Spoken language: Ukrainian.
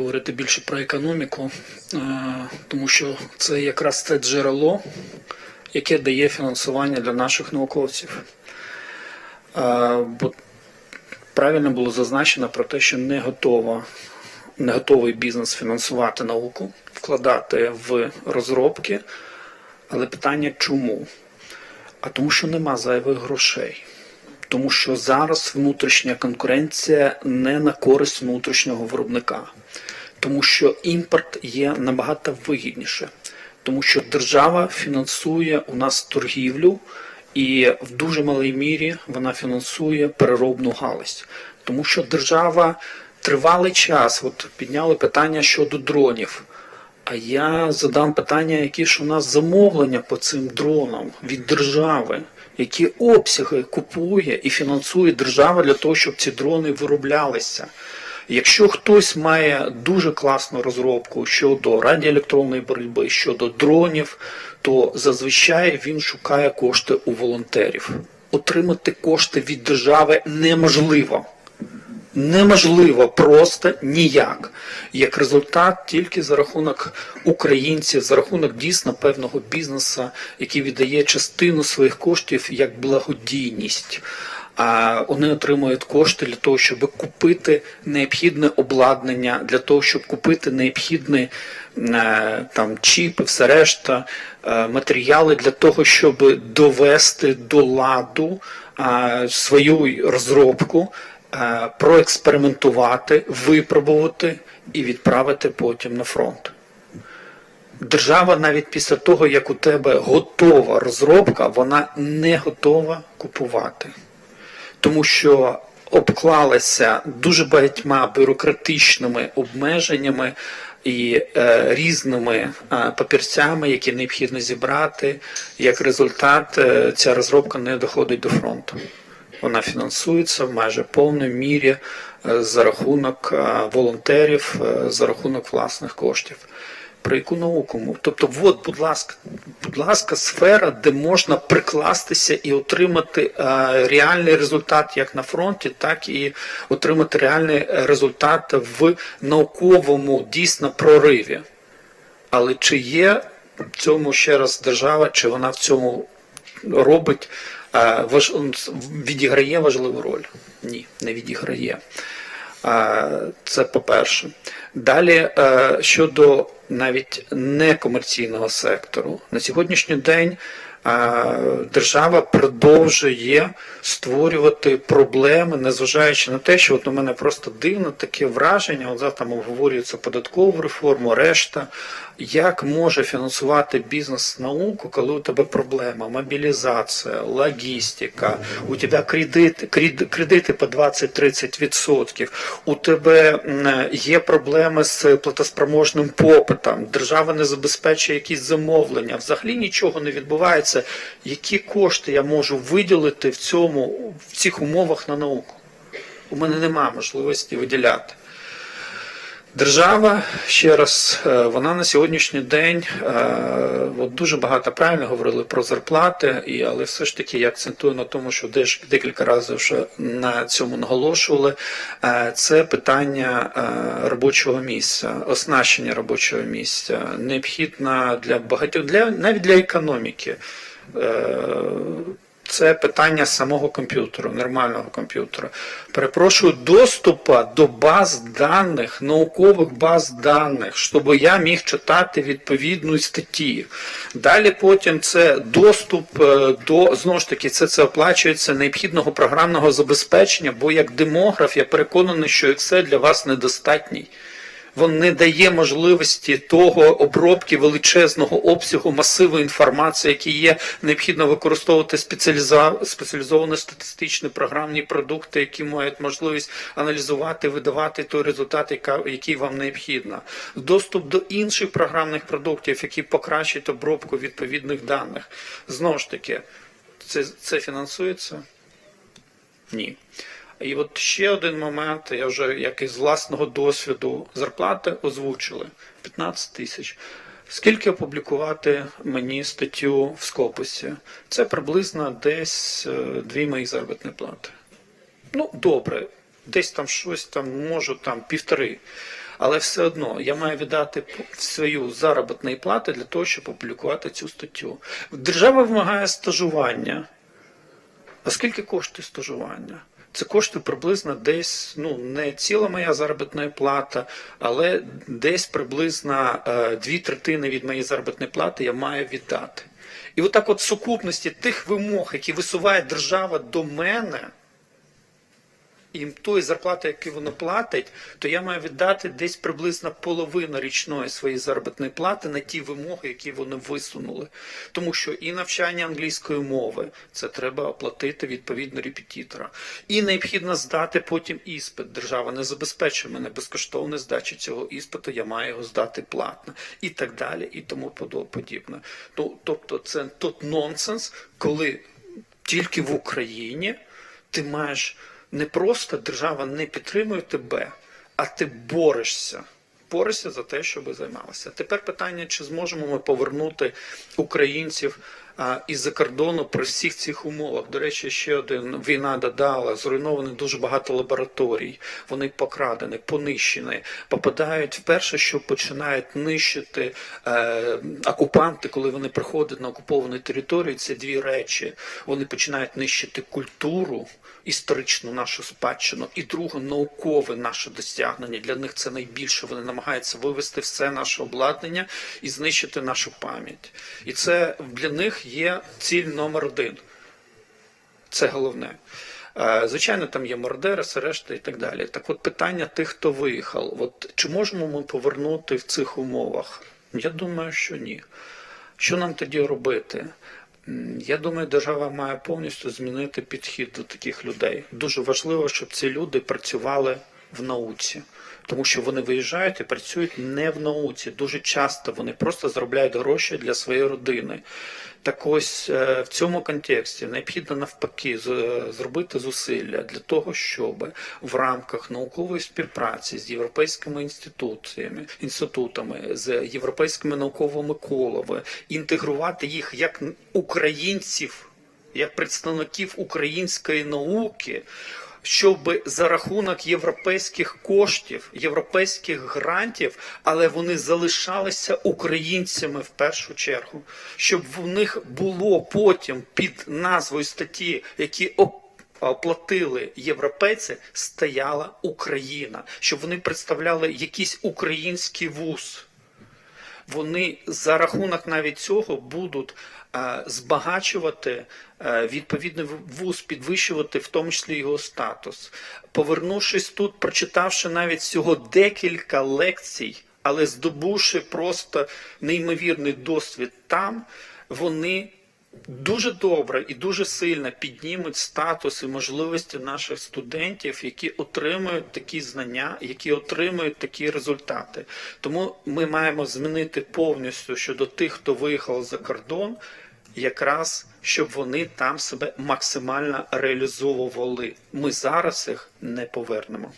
говорити більше про економіку, е, тому що це якраз те джерело, яке дає фінансування для наших науковців. Е, Бо правильно було зазначено про те, що не готова, не готовий бізнес фінансувати науку, вкладати в розробки. Але питання чому? А тому, що нема зайвих грошей. Тому що зараз внутрішня конкуренція не на користь внутрішнього виробника, тому що імпорт є набагато вигідніше, тому що держава фінансує у нас торгівлю, і в дуже малій мірі вона фінансує переробну галузь, тому що держава тривалий час, от підняли питання щодо дронів. А я задам питання, які ж у нас замовлення по цим дронам від держави, які обсяги купує і фінансує держава для того, щоб ці дрони вироблялися. Якщо хтось має дуже класну розробку щодо радіоелектронної боротьби, щодо дронів, то зазвичай він шукає кошти у волонтерів. Отримати кошти від держави неможливо неможливо просто ніяк. Як результат, тільки за рахунок українців, за рахунок дійсно певного бізнесу, який віддає частину своїх коштів як благодійність. А вони отримують кошти для того, щоб купити необхідне обладнання, для того, щоб купити необхідні е, там чіпи, все решта, е, матеріали для того, щоб довести до ладу е, свою розробку, проекспериментувати, випробувати і відправити потім на фронт. Держава навіть після того, як у тебе готова розробка, вона не готова купувати. Тому що обклалася дуже багатьма бюрократичними обмеженнями і е, різними е, папірцями, які необхідно зібрати. Як результат, е, ця розробка не доходить до фронту. Вона фінансується в майже повній мірі е, за рахунок е, волонтерів, е, за рахунок власних коштів. Про яку науку? Тобто, от, будь ласка, будь ласка, сфера, де можна прикластися і отримати реальний результат як на фронті, так і отримати реальний результат в науковому дійсно прориві. Але чи є в цьому ще раз держава, чи вона в цьому робить. Відіграє важливу роль? Ні, не відіграє. Це по-перше. Далі е, щодо навіть некомерційного сектору, на сьогоднішній день держава продовжує створювати проблеми, незважаючи на те, що от у мене просто дивно таке враження, от завтра обговорюється податкову реформу, решта. Як може фінансувати бізнес науку, коли у тебе проблема, мобілізація, логістика, у тебе кредит, кредити по 20-30%, у тебе є проблеми з платоспроможним попитом, держава не забезпечує якісь замовлення, взагалі нічого не відбувається. Які кошти я можу виділити в цьому в цих умовах на науку? У мене немає можливості виділяти. Держава ще раз, е, вона на сьогоднішній день е, от дуже багато правильно говорили про зарплати, і але все ж таки я акцентую на тому, що деж декілька разів вже на цьому наголошували. е, Це питання робочого місця, оснащення робочого місця, необхідна для багатьох для навіть для економіки. Це питання самого комп'ютеру, нормального комп'ютера. Перепрошую, доступу до баз даних, наукових баз даних, щоб я міг читати відповідну статті. Далі потім це доступ е, до знову ж таки, це, це оплачується необхідного програмного забезпечення, бо як демограф я переконаний, що Excel для вас недостатній. Не дає можливості того обробки величезного обсягу масиву інформації, які є необхідно використовувати спеціаліза- спеціалізовані статистичні програмні продукти, які мають можливість аналізувати, видавати той результат, який вам необхідно. Доступ до інших програмних продуктів, які покращать обробку відповідних даних. Знову ж таки, це, це фінансується? Ні. І от ще один момент, я вже як із власного досвіду зарплати озвучили 15 тисяч. Скільки опублікувати мені статтю в Скопусі? Це приблизно десь е, дві мої заробітні плати. Ну, добре, десь там щось там можу там півтори. Але все одно я маю віддати свою заробітної плати для того, щоб опублікувати цю статтю. Держава вимагає стажування. А скільки коштує стажування? Це коштує приблизно десь, ну не ціла моя заробітна плата, але десь приблизно е, дві третини від моєї заробітної плати я маю віддати. І отак от сукупності тих вимог, які висуває держава до мене, і тої зарплати, яку воно платить, то я маю віддати десь приблизно половину річної своєї заробітної плати на ті вимоги, які вони висунули. Тому що і навчання англійської мови це треба оплатити відповідно репетитора. І необхідно здати потім іспит. Держава не забезпечує мене безкоштовної здачі цього іспиту, я маю його здати платно. І так далі, і тому подобне. Ну, тобто, це тот нонсенс, коли тільки в Україні ти маєш не просто держава не підтримує тебе, а ти борешся. Борешся за те, щоб займалася. Тепер питання, чи зможемо ми повернути українців із-за кордону при всіх цих умовах. До речі, ще один війна додала, зруйновано дуже багато лабораторій. Вони покрадені, понищені, попадають вперше, що починають нищити е, окупанти, коли вони приходять на окуповану територію. Це дві речі. Вони починають нищити культуру, історичну нашу спадщину, і друге наукове наше досягнення. Для них це найбільше. Вони намагаються вивести все наше обладнання і знищити нашу пам'ять. І це для них є ціль номер один. Це головне. Е, Звичайно, там є мордереси, решта і так далі. Так от питання тих, хто виїхав. От чи можемо ми повернути в цих умовах? Я думаю, що ні. Що нам тоді робити? Я думаю, держава має повністю змінити підхід до таких людей. Дуже важливо, щоб ці люди працювали в науці, тому що вони виїжджають і працюють не в науці. Дуже часто вони просто заробляють гроші для своєї родини. Так ось е, в цьому контексті необхідно навпаки з- зробити зусилля для того, щоб в рамках наукової співпраці з європейськими інституціями, інститутами, з європейськими науковими колами інтегрувати їх як українців, як представників української науки. Щоб за рахунок європейських коштів, європейських грантів, але вони залишалися українцями в першу чергу, щоб в них було потім під назвою статті, які оплатили європейці, стояла Україна, щоб вони представляли якийсь український вуз вони за рахунок навіть цього будуть е, збагачувати е, відповідний вуз, підвищувати в тому числі його статус. Повернувшись тут, прочитавши навіть всього декілька лекцій, але здобувши просто неймовірний досвід там, вони дуже добре і дуже сильно піднімуть статус і можливості наших студентів, які отримують такі знання, які отримують такі результати. Тому ми маємо змінити повністю щодо тих, хто виїхав за кордон, якраз щоб вони там себе максимально реалізовували. Ми зараз їх не повернемо.